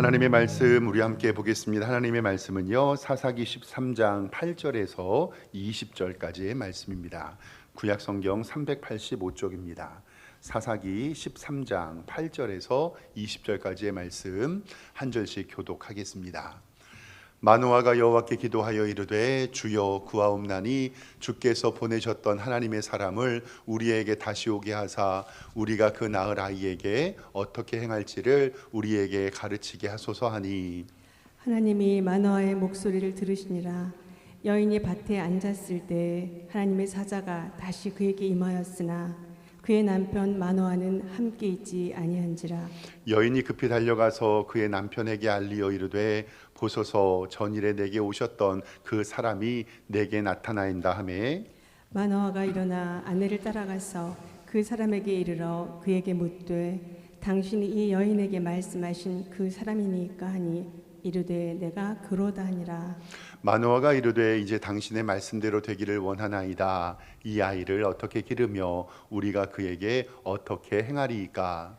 하나님의 말씀 우리 함께 보겠습니다. 하나님의 말씀은요. 사사기 13장 8절에서 20절까지의 말씀입니다. 구약 성경 385쪽입니다. 사사기 13장 8절에서 20절까지의 말씀 한 절씩 교독하겠습니다. 마노아가 여호와께 기도하여 이르되 주여 구하옵나니 주께서 보내셨던 하나님의 사람을 우리에게 다시 오게 하사 우리가 그 낳을 아이에게 어떻게 행할지를 우리에게 가르치게 하소서 하니. 하나님이 마노아의 목소리를 들으시니라. 여인이 밭에 앉았을 때 하나님의 사자가 다시 그에게 임하였으나 그의 남편 마노아는 함께 있지 아니한지라. 여인이 급히 달려가서 그의 남편에게 알리어 이르되 보소서 전일에 내게 오셨던 그 사람이 내게 나타나인다 하매 마노아가 일어나 아내를 따라가서 그 사람에게 이르러 그에게 묻되 당신이 이 여인에게 말씀하신 그 사람이니까 하니 이르되 내가 그로다 하니라 마노아가 이르되 이제 당신의 말씀대로 되기를 원하나이다. 이 아이를 어떻게 기르며 우리가 그에게 어떻게 행하리이까?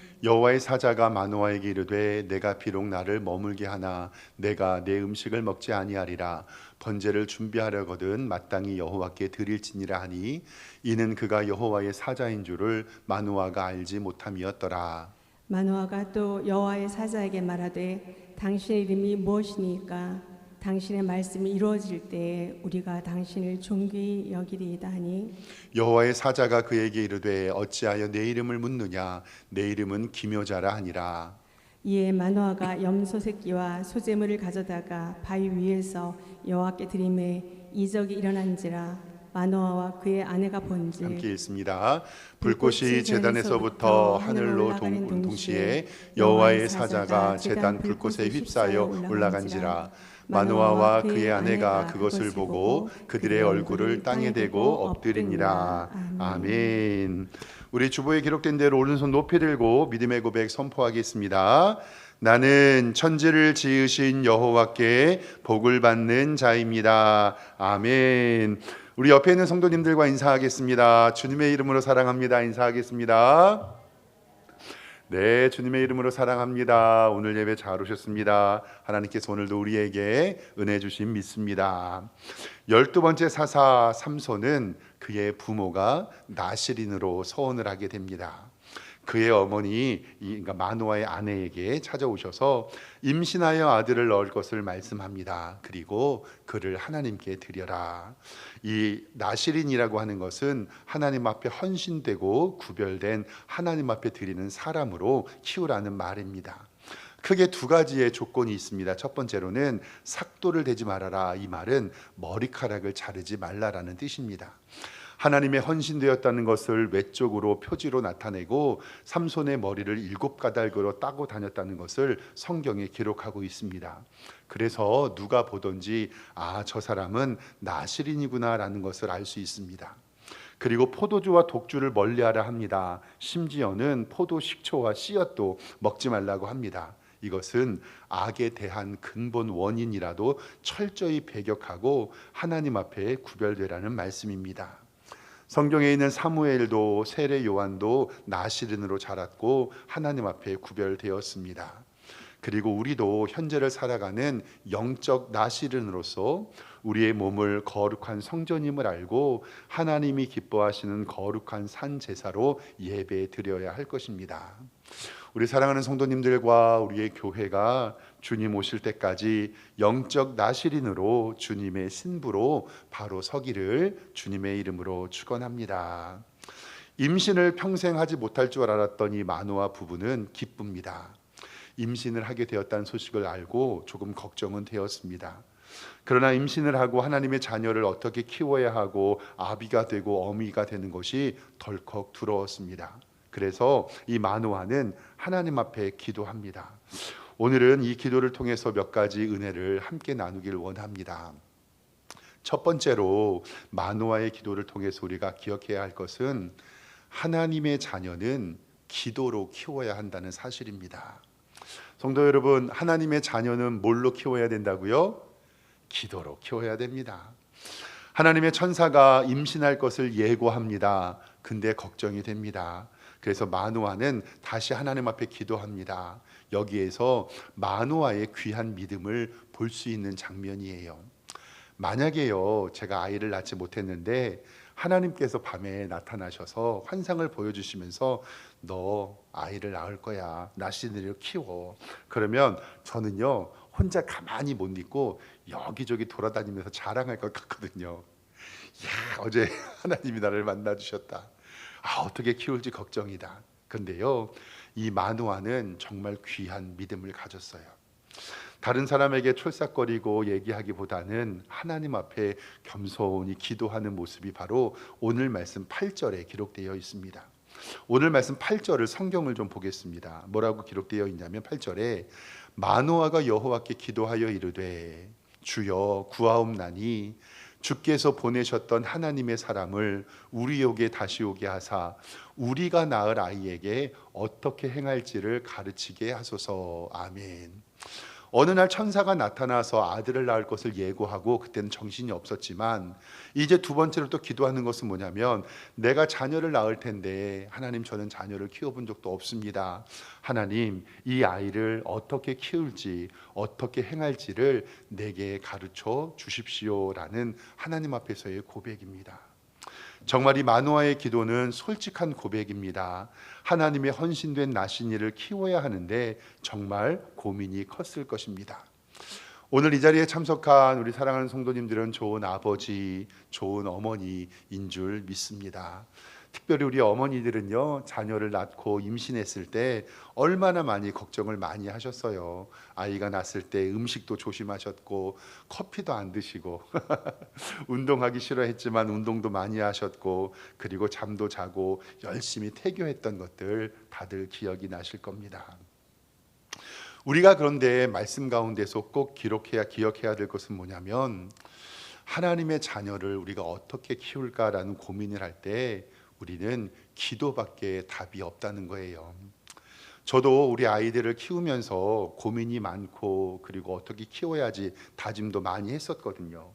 여호와의 사자가 마노아에게 이르되 내가 비록 나를 머물게 하나 내가 내 음식을 먹지 아니하리라. 번제를 준비하려거든 마땅히 여호와께 드릴지니라 하니 이는 그가 여호와의 사자인 줄을 마노아가 알지 못함이었더라. 마노아가 또 여호와의 사자에게 말하되 당신의 이름이 무엇이니까 당신의 말씀이 이루어질 때에 우리가 당신을 존귀히 여기리이다 하니. 여호와의 사자가 그에게 이르되 어찌하여 내 이름을 묻느냐? 내 이름은 기묘자라 하니라. 이에 마노아가 염소 새끼와 소재물을 가져다가 바위 위에서 여호와께 드림에 이적이 일어난지라 마노아와 그의 아내가 본즉 함께 읽습니다. 불꽃이 제단에서부터 하늘로 동, 동시에 여호와의 사자가 제단 불꽃에 휩싸여 올라간지라 마노아와 그의 아내가 그것을 보고 그들의 얼굴을 땅에 대고 엎드리니라 아멘. 우리 주보에 기록된 대로 오른손 높이 들고 믿음의 고백 선포하겠습니다. 나는 천지를 지으신 여호와께 복을 받는 자입니다. 아멘. 우리 옆에 있는 성도님들과 인사하겠습니다. 주님의 이름으로 사랑합니다. 인사하겠습니다. 네, 주님의 이름으로 사랑합니다. 오늘 예배 잘 오셨습니다. 하나님께서 오늘도 우리에게 은혜 주심 믿습니다. 열두 번째 사사 삼손은 그의 부모가 나시린으로 서원을 하게 됩니다. 그의 어머니 그러니까 마노아의 아내에게 찾아오셔서 임신하여 아들을 낳을 것을 말씀합니다. 그리고 그를 하나님께 드려라. 이 나시린이라고 하는 것은 하나님 앞에 헌신되고 구별된 하나님 앞에 드리는 사람으로 키우라는 말입니다. 크게 두 가지의 조건이 있습니다. 첫 번째로는 삭도를 대지 말아라. 이 말은 머리카락을 자르지 말라라는 뜻입니다. 하나님의 헌신되었다는 것을 외적으로 표지로 나타내고 삼손의 머리를 일곱 가닥으로 따고 다녔다는 것을 성경에 기록하고 있습니다. 그래서 누가 보든지 아 저 사람은 나시린이구나라는 것을 알 수 있습니다. 그리고 포도주와 독주를 멀리하라 합니다. 심지어는 포도 식초와 씨앗도 먹지 말라고 합니다. 이것은 악에 대한 근본 원인이라도 철저히 배격하고 하나님 앞에 구별되라는 말씀입니다. 성경에 있는 사무엘도 세례 요한도 나시른으로 자랐고 하나님 앞에 구별되었습니다. 그리고 우리도 현재를 살아가는 영적 나시른으로서 우리의 몸을 거룩한 성전임을 알고 하나님이 기뻐하시는 거룩한 산 제사로 예배 드려야 할 것입니다. 우리 사랑하는 성도님들과 우리의 교회가 주님 오실 때까지 영적 나시린으로 주님의 신부로 바로 서기를 주님의 이름으로 축원합니다. 임신을 평생 하지 못할 줄 알았던 이 마노아 부부는 기쁩니다. 임신을 하게 되었다는 소식을 알고 조금 걱정은 되었습니다. 그러나 임신을 하고 하나님의 자녀를 어떻게 키워야 하고 아비가 되고 어미가 되는 것이 덜컥 두려웠습니다. 그래서 이 마노아는 하나님 앞에 기도합니다. 오늘은 이 기도를 통해서 몇 가지 은혜를 함께 나누길 원합니다. 첫 번째로 마노아의 기도를 통해서 우리가 기억해야 할 것은 하나님의 자녀는 기도로 키워야 한다는 사실입니다. 성도 여러분, 하나님의 자녀는 뭘로 키워야 된다고요? 기도로 키워야 됩니다. 하나님의 천사가 임신할 것을 예고합니다. 근데 걱정이 됩니다. 그래서 마누아는 다시 하나님 앞에 기도합니다. 여기에서 마누아의 귀한 믿음을 볼 수 있는 장면이에요. 만약에요, 제가 아이를 낳지 못했는데 하나님께서 밤에 나타나셔서 환상을 보여주시면서 너 아이를 낳을 거야. 나시들을 키워. 그러면 저는요 혼자 가만히 못 있고 여기저기 돌아다니면서 자랑할 것 같거든요. 야 어제 하나님이 나를 만나 주셨다. 아 어떻게 키울지 걱정이다. 근데요 이 마누아는 정말 귀한 믿음을 가졌어요. 다른 사람에게 촐싹거리고 얘기하기보다는 하나님 앞에 겸손히 기도하는 모습이 바로 오늘 말씀 8절에 기록되어 있습니다. 오늘 말씀 8절을 성경을 좀 보겠습니다. 뭐라고 기록되어 있냐면 8절에 마노아가 여호와께 기도하여 이르되 주여 구하옵나니 주께서 보내셨던 하나님의 사람을 우리 에게 다시 오게 하사 우리가 낳을 아이에게 어떻게 행할지를 가르치게 하소서 아멘. 어느 날 천사가 나타나서 아들을 낳을 것을 예고하고 그때는 정신이 없었지만 이제 두 번째로 또 기도하는 것은 뭐냐면 내가 자녀를 낳을 텐데 하나님 저는 자녀를 키워본 적도 없습니다. 하나님 이 아이를 어떻게 키울지 어떻게 행할지를 내게 가르쳐 주십시오라는 하나님 앞에서의 고백입니다. 정말 이 마노아의 기도는 솔직한 고백입니다. 하나님의 헌신된 나신이를 키워야 하는데 정말 고민이 컸을 것입니다. 오늘 이 자리에 참석한 우리 사랑하는 성도님들은 좋은 아버지, 좋은 어머니인 줄 믿습니다. 특별히 우리 어머니들은요 자녀를 낳고 임신했을 때 얼마나 많이 걱정을 많이 하셨어요. 아이가 낳았을 때 음식도 조심하셨고 커피도 안 드시고 운동하기 싫어했지만 운동도 많이 하셨고 그리고 잠도 자고 열심히 태교했던 것들 다들 기억이 나실 겁니다. 우리가 그런데 말씀 가운데서 꼭 기록해야 기억해야 될 것은 뭐냐면 하나님의 자녀를 우리가 어떻게 키울까라는 고민을 할때 우리는 기도밖에 답이 없다는 거예요. 저도 우리 아이들을 키우면서 고민이 많고 그리고 어떻게 키워야지 다짐도 많이 했었거든요.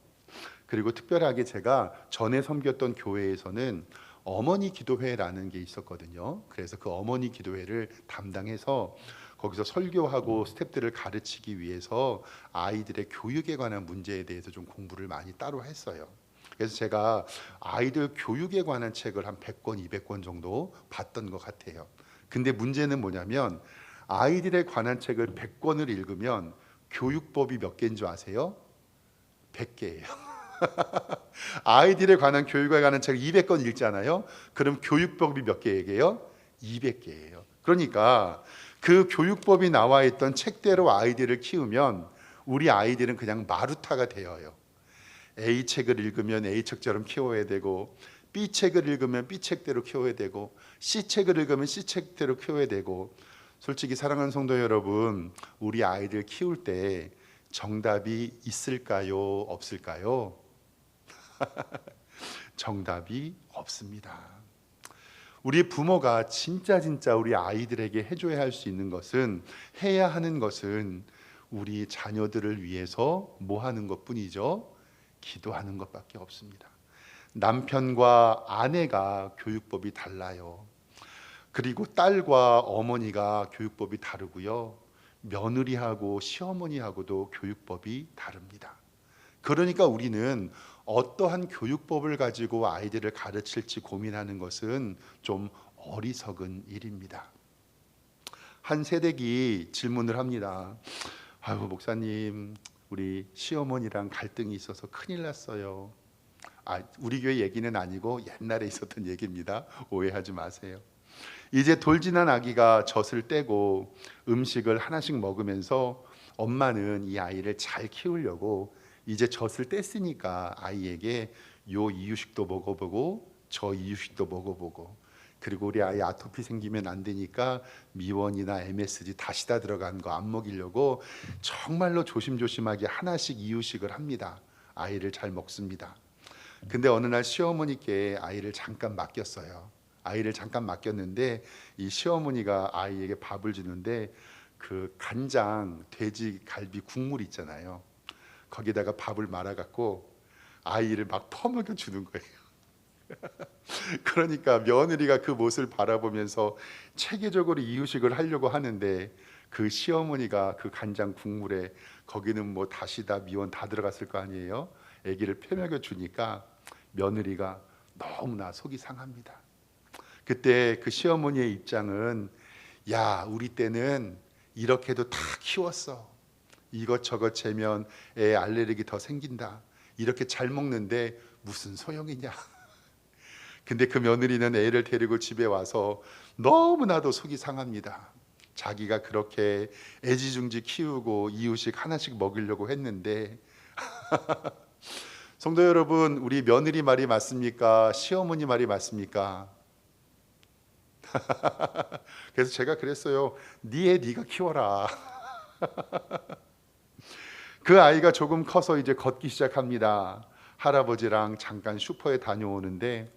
그리고 특별하게 제가 전에 섬겼던 교회에서는 어머니 기도회라는 게 있었거든요. 그래서 그 어머니 기도회를 담당해서 거기서 설교하고 스탭들을 가르치기 위해서 아이들의 교육에 관한 문제에 대해서 좀 공부를 많이 따로 했어요. 그래서 제가 아이들 교육에 관한 책을 한 100권, 200권 정도 봤던 것 같아요. 근데 문제는 뭐냐면 아이들에 관한 책을 100권을 읽으면 교육법이 몇 개인 줄 아세요? 100개예요. 아이들에 관한 교육에 관한 책을 200권 읽잖아요. 그럼 교육법이 몇 개예요? 200개예요. 그러니까 그 교육법이 나와 있던 책대로 아이들을 키우면 우리 아이들은 그냥 마루타가 되어요. A 책을 읽으면 A 책처럼 키워야 되고 B 책을 읽으면 B 책대로 키워야 되고 C 책을 읽으면 C 책대로 키워야 되고 솔직히 사랑하는 성도 여러분, 우리 아이들 키울 때 정답이 있을까요? 없을까요? 정답이 없습니다. 우리 부모가 진짜 진짜 우리 아이들에게 해줘야 할 수 있는 것은 해야 하는 것은 우리 자녀들을 위해서 뭐 하는 것뿐이죠. 기도하는 것밖에 없습니다. 남편과 아내가 교육법이 달라요. 그리고 딸과 어머니가 교육법이 다르고요. 며느리하고 시어머니하고도 교육법이 다릅니다. 그러니까 우리는 어떠한 교육법을 가지고 아이들을 가르칠지 고민하는 것은 좀 어리석은 일입니다. 한 세댁이 질문을 합니다. 아유 목사님, 우리 시어머니랑 갈등이 있어서 큰일 났어요. 아, 우리 교회 얘기는 아니고 옛날에 있었던 얘기입니다. 오해하지 마세요. 이제 돌 지난 아기가 젖을 떼고 음식을 하나씩 먹으면서 엄마는 이 아이를 잘 키우려고 이제 젖을 뗐으니까 아이에게 요 이유식도 먹어보고 저 이유식도 먹어보고 그리고 우리 아이 아토피 생기면 안 되니까 미원이나 MSG 다시 다 들어간 거 안 먹이려고 정말로 조심조심하게 하나씩 이유식을 합니다. 아이를 잘 먹습니다. 근데 어느 날 시어머니께 아이를 잠깐 맡겼어요. 아이를 잠깐 맡겼는데 이 시어머니가 아이에게 밥을 주는데 그 간장 돼지 갈비 국물 있잖아요. 거기다가 밥을 말아 갖고 아이를 막 퍼먹여 주는 거예요. 그러니까 며느리가 그 모습을 바라보면서 체계적으로 이유식을 하려고 하는데 그 시어머니가 그 간장 국물에 거기는 뭐 다시다 미원 다 들어갔을 거 아니에요. 아기를 펴먹여 주니까 며느리가 너무나 속이 상합니다. 그때 그 시어머니의 입장은 야 우리 때는 이렇게도 다 키웠어. 이것저것 재면 애 알레르기 더 생긴다. 이렇게 잘 먹는데 무슨 소용이냐. 근데 그 며느리는 애를 데리고 집에 와서 너무나도 속이 상합니다. 자기가 그렇게 애지중지 키우고 이유식 하나씩 먹이려고 했는데 성도 여러분, 우리 며느리 말이 맞습니까? 시어머니 말이 맞습니까? 그래서 제가 그랬어요. 네애 네가 키워라. 그 아이가 조금 커서 이제 걷기 시작합니다. 할아버지랑 잠깐 슈퍼에 다녀오는데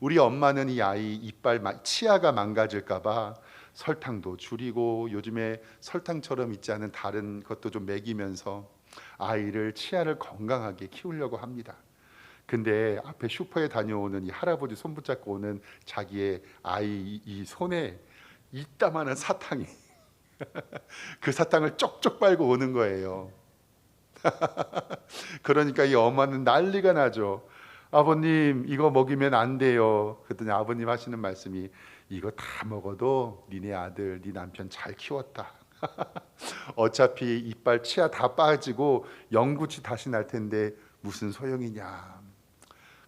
우리 엄마는 이 아이 이빨 마- 치아가 망가질까봐 설탕도 줄이고 요즘에 설탕처럼 있지 않은 다른 것도 좀 먹이면서 아이를 치아를 건강하게 키우려고 합니다. 근데 앞에 슈퍼에 다녀오는 이 할아버지 손 붙잡고 오는 자기의 아이 이- 이 손에 이따만한 사탕이 그 사탕을 쪽쪽 빨고 오는 거예요. 그러니까 이 엄마는 난리가 나죠. 아버님 이거 먹이면 안 돼요. 그랬더니 아버님 하시는 말씀이 이거 다 먹어도 니네 아들, 네 남편 잘 키웠다. 어차피 이빨 치아 다 빠지고 영구치 다시 날 텐데 무슨 소용이냐.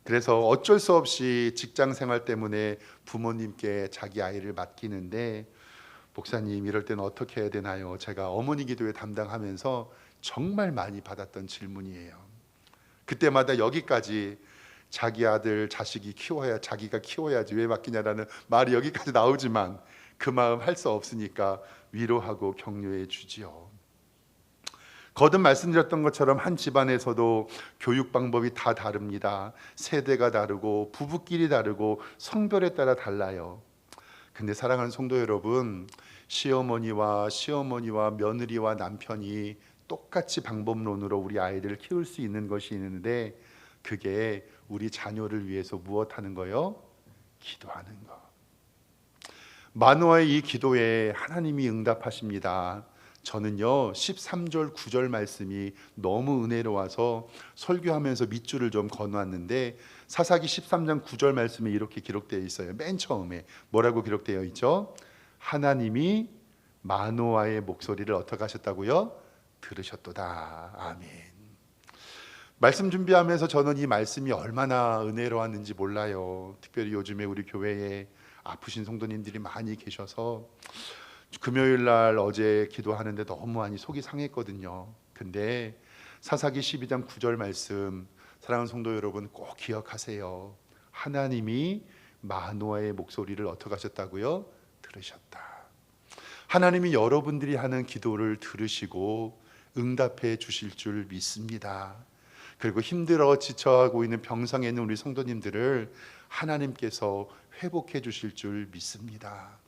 그래서 어쩔 수 없이 직장 생활 때문에 부모님께 자기 아이를 맡기는데 목사님 이럴 때는 어떻게 해야 되나요? 제가 어머니 기도회 담당하면서 정말 많이 받았던 질문이에요. 그때마다 여기까지 자기 아들 자식이 키워야 자기가 키워야지 왜 맡기냐라는 말이 여기까지 나오지만 그 마음 할 수 없으니까 위로하고 격려해 주지요. 거듭 말씀드렸던 것처럼 한 집안에서도 교육 방법이 다 다릅니다. 세대가 다르고 부부끼리 다르고 성별에 따라 달라요. 근데 사랑하는 성도 여러분, 시어머니와 시어머니와 며느리와 남편이 똑같이 방법론으로 우리 아이들을 키울 수 있는 것이 있는데 그게 우리 자녀를 위해서 무엇 하는 거요? 기도하는 거. 마노아의 이 기도에 하나님이 응답하십니다. 저는요 13절 9절 말씀이 너무 은혜로워서 설교하면서 밑줄을 좀 건너왔는데 사사기 13장 9절 말씀에 이렇게 기록되어 있어요. 맨 처음에 뭐라고 기록되어 있죠? 하나님이 마노아의 목소리를 어떻게 하셨다고요? 들으셨도다. 아멘. 말씀 준비하면서 저는 이 말씀이 얼마나 은혜로웠는지 몰라요. 특별히 요즘에 우리 교회에 아프신 성도님들이 많이 계셔서 금요일 날 어제 기도하는데 너무 많이 속이 상했거든요. 근데 사사기 12장 9절 말씀 사랑하는 성도 여러분 꼭 기억하세요. 하나님이 마노아의 목소리를 어떻게 하셨다고요? 들으셨다. 하나님이 여러분들이 하는 기도를 들으시고 응답해 주실 줄 믿습니다. 그리고 힘들어 지쳐하고 있는 병상에 있는 우리 성도님들을 하나님께서 회복해 주실 줄 믿습니다.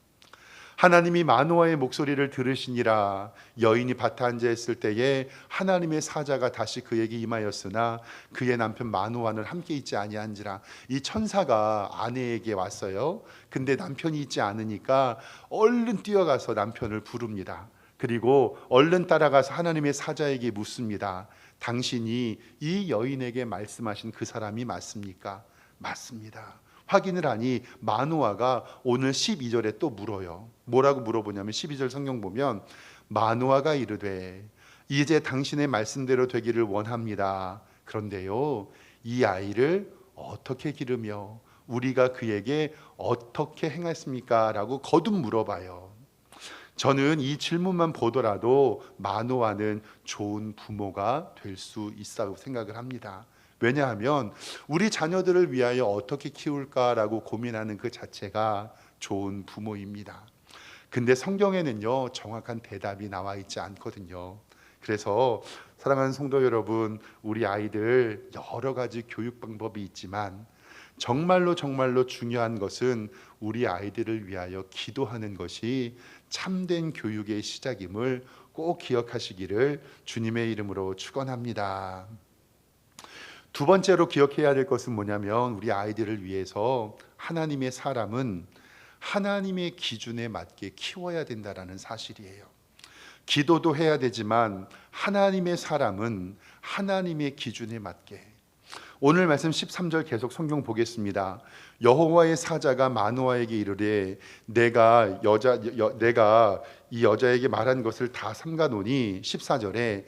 하나님이 마노아의 목소리를 들으시니라 여인이 밭에 앉아 있을 때에 하나님의 사자가 다시 그에게 임하였으나 그의 남편 마노아는 함께 있지 아니한지라 이 천사가 아내에게 왔어요. 근데 남편이 있지 않으니까 얼른 뛰어가서 남편을 부릅니다. 그리고 얼른 따라가서 하나님의 사자에게 묻습니다. 당신이 이 여인에게 말씀하신 그 사람이 맞습니까? 맞습니다. 확인을 하니 마누아가 오늘 12절에 또 물어요. 뭐라고 물어보냐면 12절 성경 보면 마누아가 이르되 이제 당신의 말씀대로 되기를 원합니다. 그런데요. 이 아이를 어떻게 기르며 우리가 그에게 어떻게 행했습니까? 라고 거듭 물어봐요. 저는 이 질문만 보더라도 만호하는 좋은 부모가 될 수 있다고 생각을 합니다. 왜냐하면 우리 자녀들을 위하여 어떻게 키울까라고 고민하는 그 자체가 좋은 부모입니다. 근데 성경에는요, 정확한 대답이 나와 있지 않거든요. 그래서 사랑하는 성도 여러분, 우리 아이들 여러 가지 교육 방법이 있지만 정말로 정말로 중요한 것은 우리 아이들을 위하여 기도하는 것이 참된 교육의 시작임을 꼭 기억하시기를 주님의 이름으로 축원합니다. 두 번째로 기억해야 될 것은 뭐냐면 우리 아이들을 위해서 하나님의 사람은 하나님의 기준에 맞게 키워야 된다라는 사실이에요. 기도도 해야 되지만 하나님의 사람은 하나님의 기준에 맞게 오늘 말씀 13절 계속 성경 보겠습니다. 여호와의 사자가 마노아에게 이르되 내가 여자 여, 내가 이 여자에게 말한 것을 다 삼가노니 14절에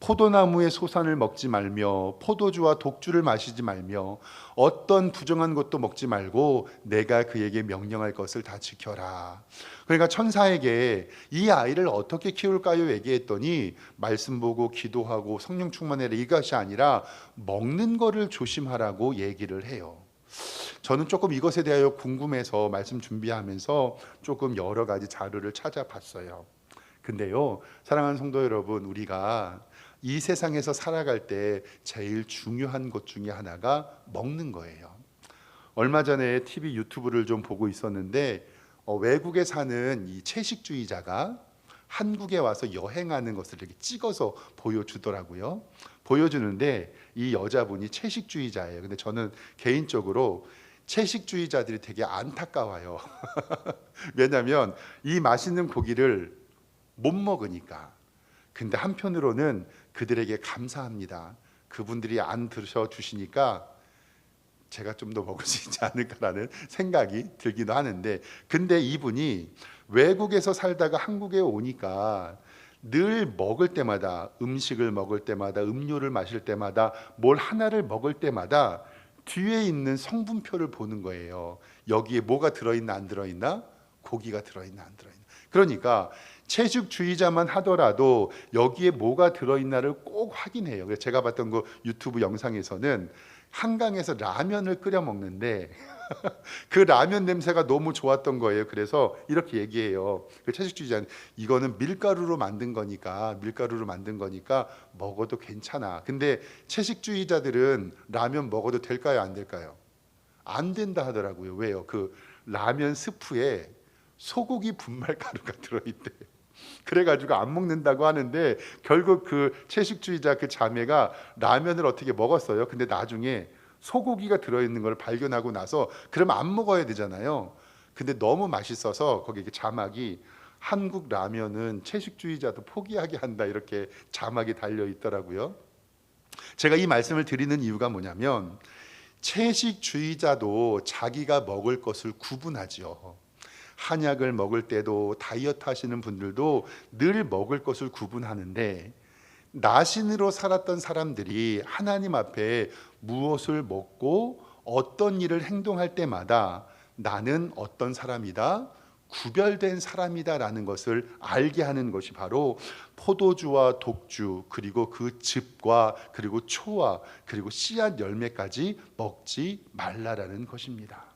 포도나무의 소산을 먹지 말며 포도주와 독주를 마시지 말며 어떤 부정한 것도 먹지 말고 내가 그에게 명령할 것을 다 지켜라. 그러니까 천사에게 이 아이를 어떻게 키울까요? 얘기했더니 말씀 보고 기도하고 성령 충만해라 이것이 아니라 먹는 거를 조심하라고 얘기를 해요. 저는 조금 이것에 대하여 궁금해서 말씀 준비하면서 조금 여러 가지 자료를 찾아봤어요. 근데요, 사랑하는 성도 여러분, 우리가 이 세상에서 살아갈 때 제일 중요한 것 중에 하나가 먹는 거예요. 얼마 전에 TV 유튜브를 좀 보고 있었는데 어, 외국에 사는 이 채식주의자가 한국에 와서 여행하는 것을 이렇게 찍어서 보여주더라고요. 보여주는데 이 여자분이 채식주의자예요. 근데 저는 개인적으로 채식주의자들이 되게 안타까워요. 왜냐하면 이 맛있는 고기를 못 먹으니까. 근데 한편으로는 그들에게 감사합니다. 그분들이 안 드셔 주시니까 제가 좀 더 먹을 수 있지 않을까라는 생각이 들기도 하는데 근데 이분이 외국에서 살다가 한국에 오니까 늘 먹을 때마다 음식을 먹을 때마다 음료를 마실 때마다 뭘 하나를 먹을 때마다 뒤에 있는 성분표를 보는 거예요. 여기에 뭐가 들어있나 안 들어있나? 고기가 들어있나 안 들어있나? 그러니까 채식주의자만 하더라도 여기에 뭐가 들어있나를 꼭 확인해요. 제가 봤던 그 유튜브 영상에서는 한강에서 라면을 끓여 먹는데 그 라면 냄새가 너무 좋았던 거예요. 그래서 이렇게 얘기해요. 그 채식주의자는 이거는 밀가루로 만든 거니까 밀가루로 만든 거니까 먹어도 괜찮아. 근데 채식주의자들은 라면 먹어도 될까요? 안 될까요? 안 된다 하더라고요. 왜요? 그 라면 스프에 소고기 분말 가루가 들어있대. 그래가지고 안 먹는다고 하는데 결국 그 채식주의자 그 자매가 라면을 어떻게 먹었어요. 근데 나중에 소고기가 들어있는 걸 발견하고 나서 그러면 안 먹어야 되잖아요. 근데 너무 맛있어서 거기 자막이 한국 라면은 채식주의자도 포기하게 한다 이렇게 자막이 달려 있더라고요. 제가 이 말씀을 드리는 이유가 뭐냐면 채식주의자도 자기가 먹을 것을 구분하지요. 한약을 먹을 때도 다이어트 하시는 분들도 늘 먹을 것을 구분하는데 나신으로 살았던 사람들이 하나님 앞에 무엇을 먹고 어떤 일을 행동할 때마다 나는 어떤 사람이다 구별된 사람이다라는 것을 알게 하는 것이 바로 포도주와 독주 그리고 그 즙과 그리고 초와 그리고 씨앗 열매까지 먹지 말라라는 것입니다.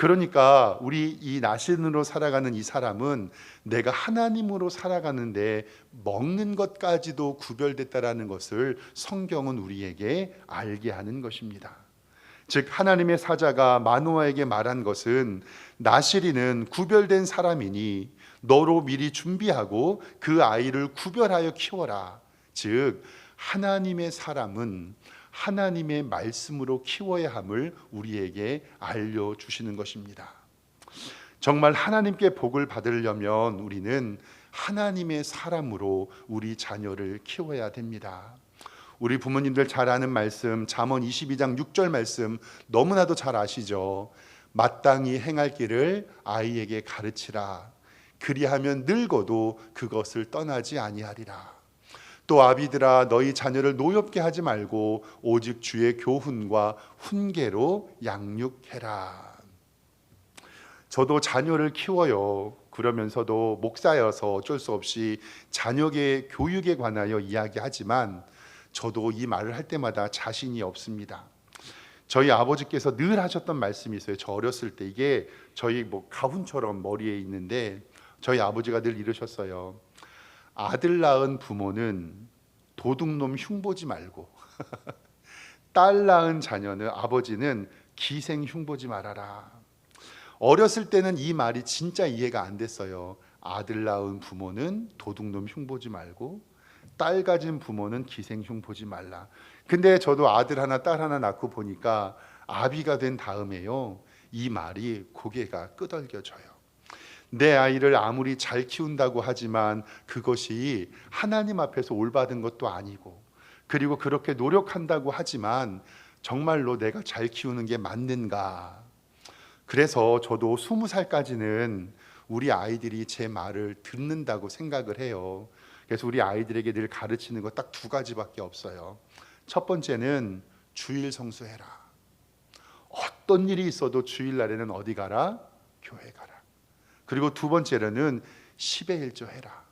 그러니까 우리 이 나신으로 살아가는 이 사람은 내가 하나님으로 살아가는데 먹는 것까지도 구별됐다라는 것을 성경은 우리에게 알게 하는 것입니다. 즉 하나님의 사자가 마노아에게 말한 것은 나시리는 구별된 사람이니 너로 미리 준비하고 그 아이를 구별하여 키워라. 즉 하나님의 사람은 하나님의 말씀으로 키워야 함을 우리에게 알려 주시는 것입니다. 정말 하나님께 복을 받으려면 우리는 하나님의 사람으로 우리 자녀를 키워야 됩니다. 우리 부모님들 잘 아는 말씀 잠언 22장 6절 말씀 너무나도 잘 아시죠. 마땅히 행할 길을 아이에게 가르치라. 그리하면 늙어도 그것을 떠나지 아니하리라. 또 아비들아 너희 자녀를 노엽게 하지 말고 오직 주의 교훈과 훈계로 양육해라. 저도 자녀를 키워요. 그러면서도 목사여서 어쩔 수 없이 자녀의 교육에 관하여 이야기하지만 저도 이 말을 할 때마다 자신이 없습니다. 저희 아버지께서 늘 하셨던 말씀이 있어요. 저 어렸을 때 이게 저희 뭐 가훈처럼 머리에 있는데 저희 아버지가 늘 이러셨어요. 아들 낳은 부모는 도둑놈 흉보지 말고 딸 낳은 자녀는 아버지는 기생 흉보지 말아라. 어렸을 때는 이 말이 진짜 이해가 안 됐어요. 아들 낳은 부모는 도둑놈 흉보지 말고 딸 가진 부모는 기생 흉보지 말라. 근데 저도 아들 하나 딸 하나 낳고 보니까 아비가 된 다음에요. 이 말이 고개가 끄덕여져요. 내 아이를 아무리 잘 키운다고 하지만 그것이 하나님 앞에서 올받은 것도 아니고 그리고 그렇게 노력한다고 하지만 정말로 내가 잘 키우는 게 맞는가? 그래서 저도 스무 살까지는 우리 아이들이 제 말을 듣는다고 생각을 해요. 그래서 우리 아이들에게 늘 가르치는 거 딱 두 가지밖에 없어요. 첫 번째는 주일 성수해라. 어떤 일이 있어도 주일 날에는 어디 가라? 교회 가라. 그리고 두 번째로는 10의 1조 해라.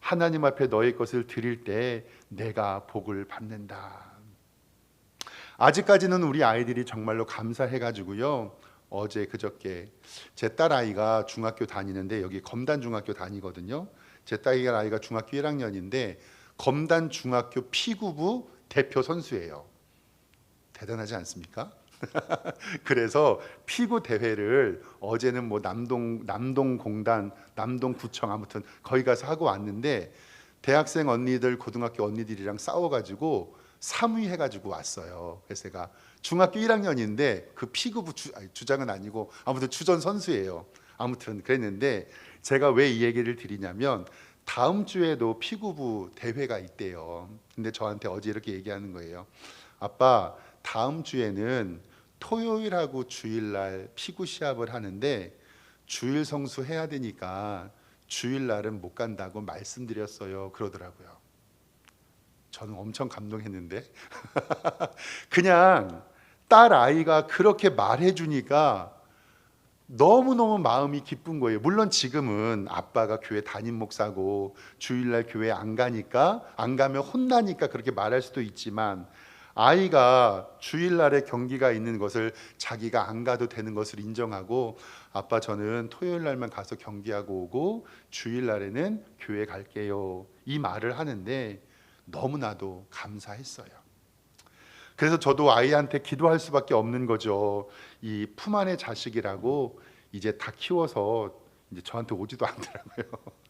하나님 앞에 너의 것을 드릴 때 내가 복을 받는다. 아직까지는 우리 아이들이 정말로 감사해 가지고요. 어제 그저께 제 딸 아이가 중학교 다니는데 여기 검단 중학교 다니거든요. 제딸 아이가 중학교 1학년인데 검단 중학교 피구부 대표 선수예요. 대단하지 않습니까? 그래서 피구 대회를 어제는 뭐 남동 남동 공단, 남동 구청 아무튼 거기 가서 하고 왔는데 대학생 언니들 고등학교 언니들이랑 싸워 가지고 3위 해 가지고 왔어요. 그래서 제가 중학교 1학년인데 그 피구부 주, 아니, 주장은 아니고 아무튼 주전 선수예요. 아무튼 그랬는데 제가 왜 이 얘기를 드리냐면 다음 주에도 피구부 대회가 있대요. 근데 저한테 어제 이렇게 얘기하는 거예요. 아빠, 다음 주에는 토요일하고 주일날 피구 시합을 하는데 주일 성수 해야 되니까 주일날은 못 간다고 말씀드렸어요. 그러더라고요. 저는 엄청 감동했는데 그냥 딸 아이가 그렇게 말해 주니까 너무너무 마음이 기쁜 거예요. 물론 지금은 아빠가 교회 담임 목사고 주일날 교회 안 가니까 안 가면 혼나니까 그렇게 말할 수도 있지만 아이가 주일날에 경기가 있는 것을 자기가 안 가도 되는 것을 인정하고 아빠 저는 토요일 날만 가서 경기하고 오고 주일날에는 교회 갈게요. 이 말을 하는데 너무나도 감사했어요. 그래서 저도 아이한테 기도할 수밖에 없는 거죠. 이 품 안의 자식이라고 이제 다 키워서 이제 저한테 오지도 않더라고요.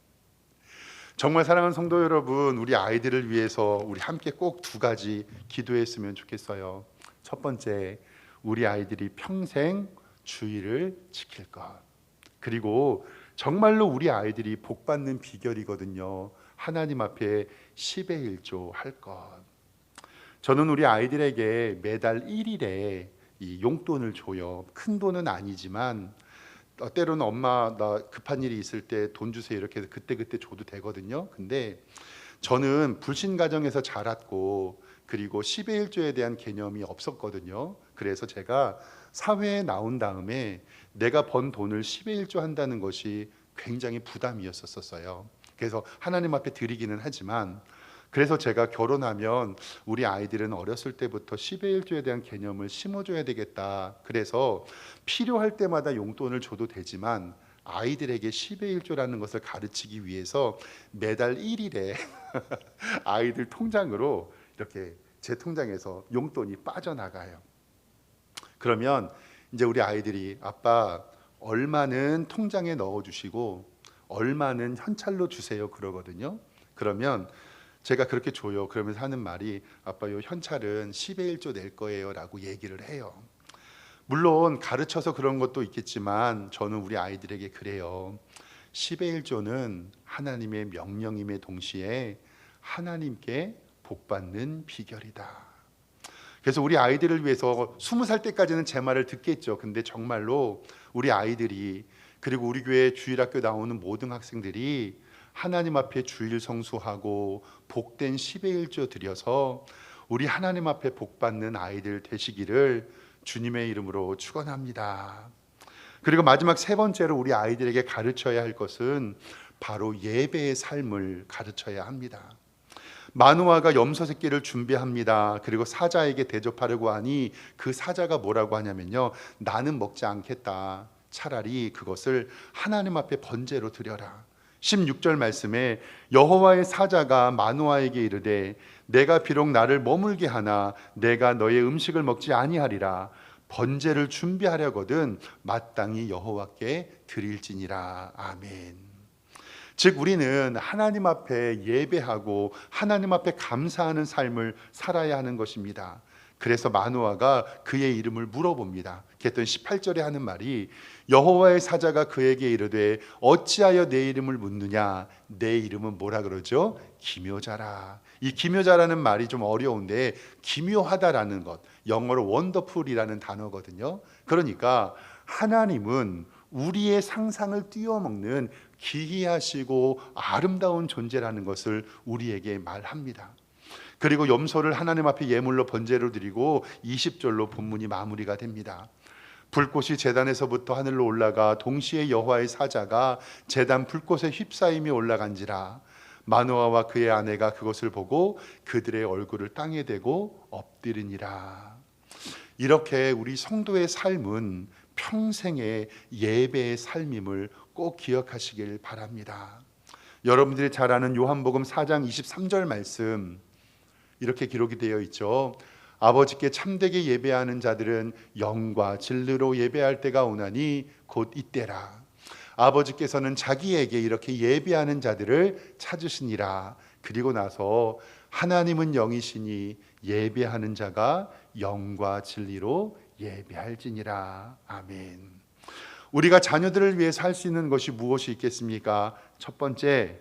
정말 사랑하는 성도 여러분, 우리 아이들을 위해서 우리 함께 꼭 두 가지 기도했으면 좋겠어요. 첫 번째, 우리 아이들이 평생 주의를 지킬 것. 그리고 정말로 우리 아이들이 복 받는 비결이거든요. 하나님 앞에 10의 1조 할 것. 저는 우리 아이들에게 매달 1일에 이 용돈을 줘요. 큰 돈은 아니지만 어, 때로는 엄마 나 급한 일이 있을 때 돈 주세요 이렇게 해서 그때 그때 줘도 되거든요. 근데 저는 불신 가정에서 자랐고 그리고 10의 1조에 대한 개념이 없었거든요. 그래서 제가 사회에 나온 다음에 내가 번 돈을 10의 1조 한다는 것이 굉장히 부담이었었어요. 그래서 하나님 앞에 드리기는 하지만 그래서 제가 결혼하면 우리 아이들은 어렸을 때부터 10의 1조에 대한 개념을 심어줘야 되겠다. 그래서 필요할 때마다 용돈을 줘도 되지만 아이들에게 10의 1조라는 것을 가르치기 위해서 매달 1일에 아이들 통장으로 이렇게 제 통장에서 용돈이 빠져나가요. 그러면 이제 우리 아이들이 아빠 얼마는 통장에 넣어 주시고 얼마는 현찰로 주세요 그러거든요. 그러면 제가 그렇게 줘요. 그러면서 하는 말이 아빠 요 현찰은 10의 1조 낼 거예요 라고 얘기를 해요. 물론 가르쳐서 그런 것도 있겠지만 저는 우리 아이들에게 그래요. 10의 1조는 하나님의 명령임의 동시에 하나님께 복 받는 비결이다. 그래서 우리 아이들을 위해서 20살 때까지는 제 말을 듣겠죠. 근데 정말로 우리 아이들이 그리고 우리 교회 주일학교 나오는 모든 학생들이 하나님 앞에 주일 성수하고 복된 10의 1조 드려서 우리 하나님 앞에 복 받는 아이들 되시기를 주님의 이름으로 축원합니다. 그리고 마지막 세 번째로 우리 아이들에게 가르쳐야 할 것은 바로 예배의 삶을 가르쳐야 합니다. 마누아가 염소 새끼를 준비합니다. 그리고 사자에게 대접하려고 하니 그 사자가 뭐라고 하냐면요. 나는 먹지 않겠다. 차라리 그것을 하나님 앞에 번제로 드려라. 16절 말씀에 여호와의 사자가 마누아에게 이르되 내가 비록 나를 머물게 하나 내가 너의 음식을 먹지 아니하리라 번제를 준비하려거든 마땅히 여호와께 드릴지니라 아멘. 즉 우리는 하나님 앞에 예배하고 하나님 앞에 감사하는 삶을 살아야 하는 것입니다. 그래서 마누아가 그의 이름을 물어봅니다. 그랬더니 18절에 하는 말이 여호와의 사자가 그에게 이르되 어찌하여 내 이름을 묻느냐 내 이름은 뭐라 그러죠? 기묘자라. 이 기묘자라는 말이 좀 어려운데 기묘하다라는 것 영어로 원더풀이라는 단어거든요. 그러니까 하나님은 우리의 상상을 뛰어먹는 기이하시고 아름다운 존재라는 것을 우리에게 말합니다. 그리고 염소를 하나님 앞에 예물로 번제로 드리고 20절로 본문이 마무리가 됩니다. 불꽃이 제단에서부터 하늘로 올라가 동시에 여호와의 사자가 제단 불꽃에 휩싸임이 올라간지라 마노아와 그의 아내가 그것을 보고 그들의 얼굴을 땅에 대고 엎드리니라. 이렇게 우리 성도의 삶은 평생의 예배의 삶임을 꼭 기억하시길 바랍니다. 여러분들이 잘 아는 요한복음 4장 23절 말씀 이렇게 기록이 되어 있죠. 아버지께 참되게 예배하는 자들은 영과 진리로 예배할 때가 오나니 곧 이때라. 아버지께서는 자기에게 이렇게 예배하는 자들을 찾으시니라. 그리고 나서 하나님은 영이시니 예배하는 자가 영과 진리로 예배할지니라. 아멘. 우리가 자녀들을 위해서 할수 있는 것이 무엇이 있겠습니까? 첫 번째,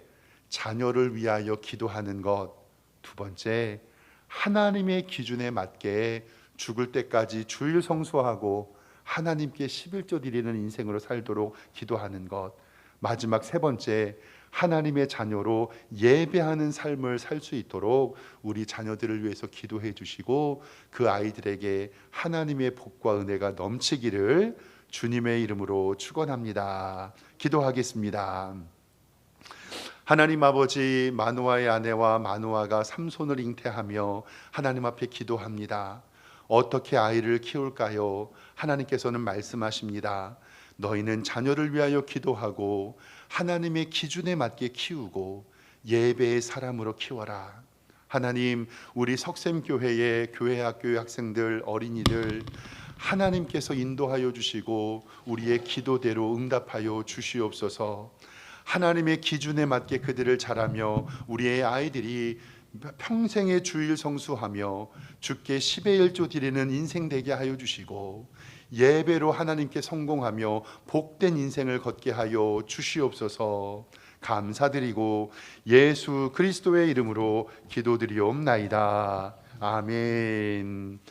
자녀를 위하여 기도하는 것. 두 번째, 하나님의 기준에 맞게 죽을 때까지 주일 성수하고 하나님께 11조 드리는 인생으로 살도록 기도하는 것. 마지막 세 번째, 하나님의 자녀로 예배하는 삶을 살 수 있도록 우리 자녀들을 위해서 기도해 주시고 그 아이들에게 하나님의 복과 은혜가 넘치기를 주님의 이름으로 축원합니다. 기도하겠습니다. 하나님 아버지 마누아의 아내와 마누아가 삼손을 잉태하며 하나님 앞에 기도합니다. 어떻게 아이를 키울까요? 하나님께서는 말씀하십니다. 너희는 자녀를 위하여 기도하고 하나님의 기준에 맞게 키우고 예배의 사람으로 키워라. 하나님, 우리 석샘교회의 교회 학교의 학생들, 어린이들 하나님께서 인도하여 주시고 우리의 기도대로 응답하여 주시옵소서. 하나님의 기준에 맞게 그들을 자라며 우리의 아이들이 평생의 주일 성수하며 주께 10의 1조 드리는 인생 되게 하여 주시고 예배로 하나님께 성공하며 복된 인생을 걷게 하여 주시옵소서 감사드리고 예수 그리스도의 이름으로 기도드리옵나이다. 아멘.